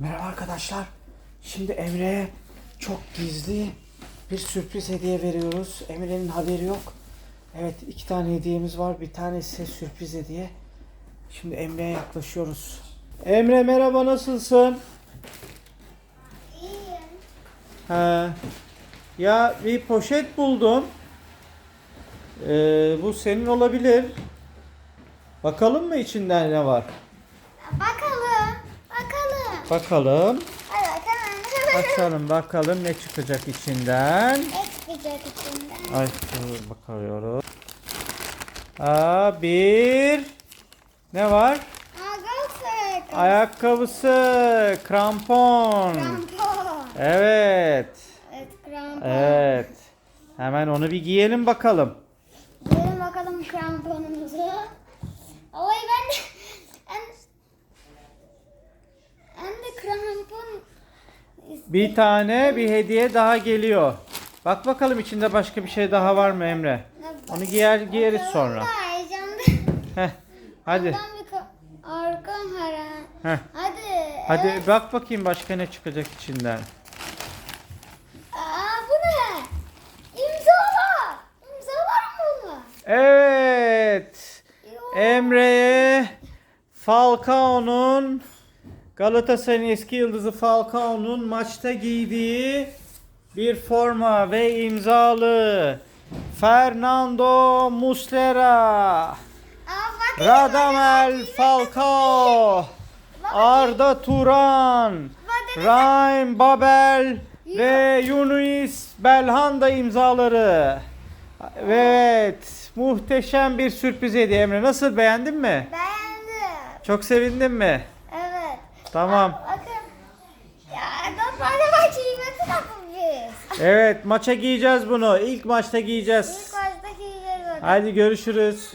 Merhaba arkadaşlar. Şimdi Emre'ye çok gizli bir sürpriz hediye veriyoruz. Emre'nin haberi yok. Evet iki tane hediyemiz var. Bir tanesi sürpriz hediye. Şimdi Emre'ye yaklaşıyoruz. Emre merhaba nasılsın? İyiyim. Ha. Ya bir poşet buldum. Ee, bu senin olabilir. Bakalım mı içinden ne var? Bakalım. Bakalım. Hadi bakalım. Açalım bakalım ne çıkacak içinden. Ne çıkacak içinden? Ay bakıyoruz. Aa bir ne var? Agafet. Ayakkabısı, krampon. Krampon. Evet. Evet krampon. Evet. Hemen onu bir giyelim bakalım. Girelim bakalım kramponumuzu. Ay ben de ben, ben de krampon Bir tane bir hediye daha geliyor. Bak bakalım içinde başka bir şey daha var mı Emre? Onu giyer giyeriz sonra. Heh. Hadi. Ondan bir ka- arka hara. Heh. Hadi. Hadi evet. bak bakayım başka ne çıkacak içinden. Aa bu ne? İmzalar. İmzalar mı bunlar? Evet. Emre'ye Falcao'nun Galatasaray'ın eski yıldızı Falcao'nun maçta giydiği bir forma ve imzalı Fernando Muslera. Radamel Falcao, Arda Turan, Ryan Babel ve Yunus Belhanda imzaları. Evet, muhteşem bir sürpriz hediye Emre. Nasıl beğendin mi? Beğendim. Çok sevindin mi? Tamam. Bakın. Ya normalde bak giymesi bu biz. Evet, maça giyeceğiz bunu. İlk maçta İlk giyeceğiz. başta giyeceğiz onu. Hadi görüşürüz.